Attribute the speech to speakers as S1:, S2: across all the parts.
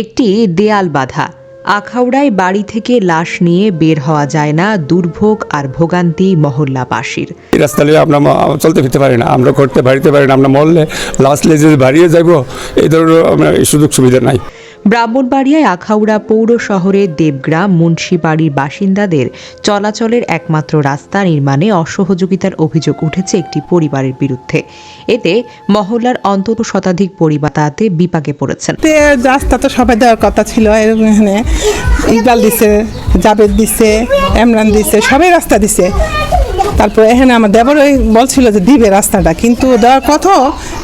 S1: একটি দেয়াল বাধা। আখাউড়ায় বাড়ি থেকে লাশ নিয়ে বের হওয়া যায় না দুর্ভোগ আর ভোগান্তি মহল্লাবাসীর।
S2: রাস্তা নিয়ে আমরা চলতে ফিরতে পারি না। আমরা করতে বাড়িতে পারি না। আমরা মরলে লাশ লেজে বাড়িয়ে যাব এই ধরনের আমরা সুযোগ সুবিধা নাই।
S1: ব্রাহ্মণবাড়িয়ায় আখাউড়া পৌর শহরের দেবগ্রাম মুন্সিবাড়ির বাসিন্দাদের চলাচলের একমাত্র রাস্তা নির্মাণে অসহযোগিতার অভিযোগ উঠেছে একটি পরিবারের বিরুদ্ধে। এতে মহল্লার অন্তত শতাধিক পরিবার তাতে বিপাকে পড়েছেন।
S3: রাস্তা তো সবাই দেওয়ার কথা ছিল এখানে ইকবাল দিছে, জাবেদ দিছে এমরান দিছে, সবাই রাস্তা দিছে। তারপরে এখানে আমার দেবর ওই বলছিল যে দিবে রাস্তাটা, কিন্তু দেওয়ার কথা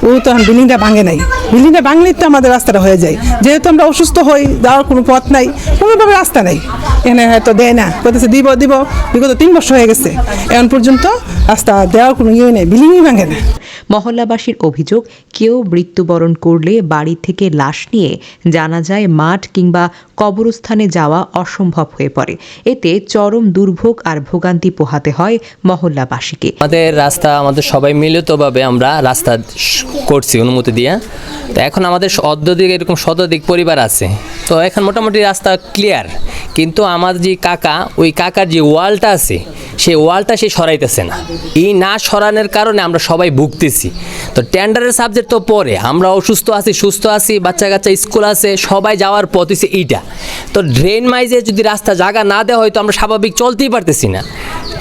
S3: ও তো বিল্ডিংটা ভাঙে নাই। বিল্ডিংটা ভাঙলেই তো আমাদের রাস্তাটা হয়ে যায়। যেহেতু আমরা অসুস্থ হই, যাওয়ার কোনো পথ নাই, কোনোভাবে রাস্তা নেই। এখানে হয়তো দেয় না। কোথায় দিব দিব। বিগত তিন বছর হয়ে গেছে। এখন পর্যন্ত রাস্তা দেওয়ার কোনো ইয়ে নেই বিল্ডিংই ভাঙে না।
S1: মহল্লাবাসীর অভিযোগ কেউ মৃত্যুবরণ করলে বাড়ি থেকে লাশ নিয়ে জানা যায় মাঠ কিংবা কবরস্থানে যাওয়া অসম্ভব হয়ে পড়ে। এতে চরম দুর্ভোগ আর ভোগান্তি পোহাতে হয় মহল্লাবাসীকে।
S4: আমাদের রাস্তা আমাদের সবাই মিলিতভাবে আমরা রাস্তা করছি অনুমতি দিয়ে। তো এখন আমাদের অর্ধদিক এরকম শতাধিক পরিবার আছে। তো এখন মোটামুটি রাস্তা ক্লিয়ার কিন্তু আমার যে কাকা, ওই কাকার যে ওয়ালটা আছে, সেই ওয়ালটা সে সরাইতেছে না। এই না সরানোর কারণে আমরা সবাই ভুগতেছি। তো টেন্ডারের সাবজেক্ট তো পরে, আমরা অসুস্থ আছি, সুস্থ আছি বাচ্চা কাচ্চা স্কুল আছে, সবাই যাওয়ার পথ হচ্ছে এইটা। তো ড্রেন মাইজে যদি রাস্তা জায়গা না দেওয়া হয়, তো আমরা স্বাভাবিক চলতেই পারতেছি না।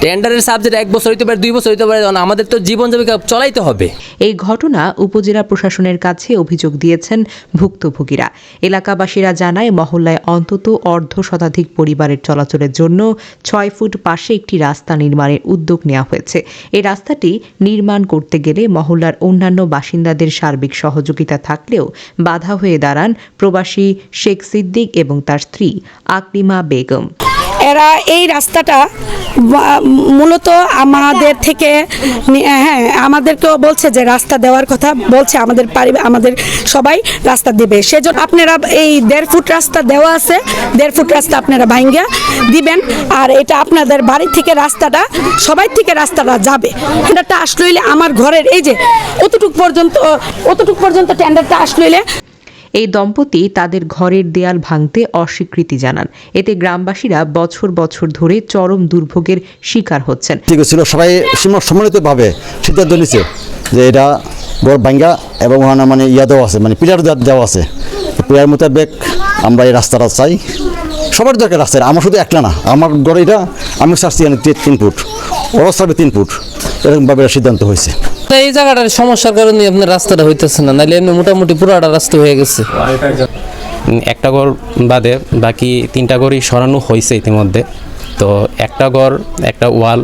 S4: টেন্ডারের সাবজেক্ট এক বছর হইতে পারে, দুই বছর হইতে পারে কারণ আমাদের তো জীবন জীবিকা চলাইতে হবে।
S1: এই ঘটনা উপজেলা প্রশাসনের কাছে অভিযোগ দিয়েছেন ভুক্তভোগীরা। এলাকাবাসীরা জানায়, মহল্লায় অন্তত অর্ধ শতাধিক পরিবারের চলাচলের জন্য ছয় ফুট পাশে একটি রাস্তা নির্মাণের উদ্যোগ নেওয়া হয়েছে। এই রাস্তাটি নির্মাণ করতে গেলে মহল্লার অন্যান্য বাসিন্দাদের সার্বিক সহযোগিতা থাকলেও বাধা হয়ে দাঁড়ান প্রবাসী শেখ সিদ্দিক এবং তার স্ত্রী আকলিমা বেগম।
S5: এরা এই রাস্তাটা মূলত আমাদের থেকে হ্যাঁ আমাদেরকেও বলছে যে রাস্তা দেওয়ার কথা, বলছে আমাদের পারি- আমাদের সবাই রাস্তা দেবে। সেজন্য আপনারা এই দেড় ফুট রাস্তা দেওয়া আছে, দেড় ফুট রাস্তা আপনারা ভাঙ্গা দিবেন। আর এটা আপনাদের বাড়ি থেকে রাস্তাটা, সবাই থেকে রাস্তাটা যাবে। টেন্ডারটা আসলইলে আমার ঘরের এই যে, অতটুক পর্যন্ত অতটুক পর্যন্ত টেন্ডারটা আসলইলে
S1: এই দম্পতি তাদের ঘরের দেয়াল ভাঙতে অস্বীকৃতি জানান। এতে গ্রামবাসীরা বছর বছর ধরে চরম দুর্ভোগের শিকার হচ্ছেন।
S6: ঠিক ছিল সবাই সীমা সম্মানিতভাবে সিদ্ধান্ত নিছে যে এটা বড় বাঙ্গা এবং ওখানে মানে ইয়া দেওয়া আছে মানে পিলার দেওয়া- আছে। পিলার মোতাবেক আমরা এই রাস্তাটা চাই। সবার দরকার রাস্তা আমার শুধু একলা না, আমার গড়ে এটা, আমি চাচ্ছি তিন ফুট ওরা চাবে তিন ফুট, এরকমভাবে সিদ্ধান্ত হয়েছে।
S7: এই জায়গাটার সমস্যার কারণে আপনার রাস্তাটা হইতেছে না, নাহলে এমনি মোটামুটি পুরাটা রাস্তা হয়ে গেছে।
S8: একটা ঘর বাদে বাকি তিনটা ঘরই সরানো হয়েছে ইতিমধ্যে। তো একটা ঘর, একটা ওয়াল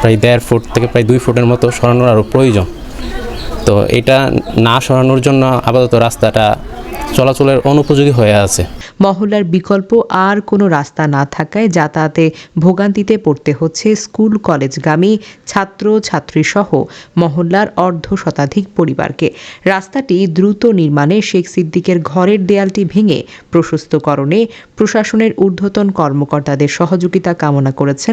S8: প্রায় দেড় ফুট থেকে প্রায় দুই ফুটের মতো সরানোর আরও প্রয়োজন। তো এটা না সরানোর জন্য আপাতত রাস্তাটা চলাচলের অনুপযোগী হয়ে আছে।
S1: মহল্লার বিকল্প আর কোনো রাস্তা না থাকায় যাতায়াতে ভোগান্তিতে পড়তে হচ্ছে স্কুল, কলেজগামী, ছাত্র ছাত্রী সহ মহল্লার অর্ধ শতাধিক পরিবারকে। রাস্তাটি দ্রুত নির্মাণে শেখ সিদ্দিকের ঘরের দেয়ালটি ভেঙে প্রশস্তকরণে প্রশাসনের ঊর্ধ্বতন কর্মকর্তাদের সহযোগিতা কামনা করেছেন।